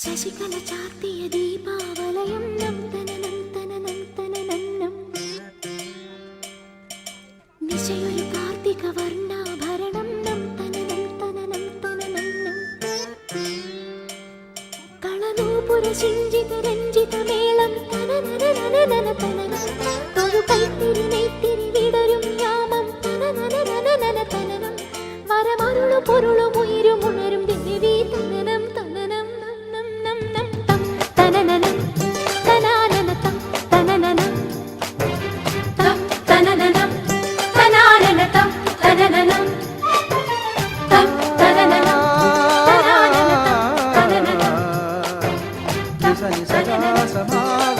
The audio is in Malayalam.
ശശികല ചാർത്തിയ ദീപാവലയം നം തനനം തനനം തനനന്നം നിശയൊരു കാർത്തിക വർണാഭരണം ശിഞ്ചിത രഞ്ജിത മേളം തനനനനനനന തനനം വിടരും പൊരുളു సదా సదా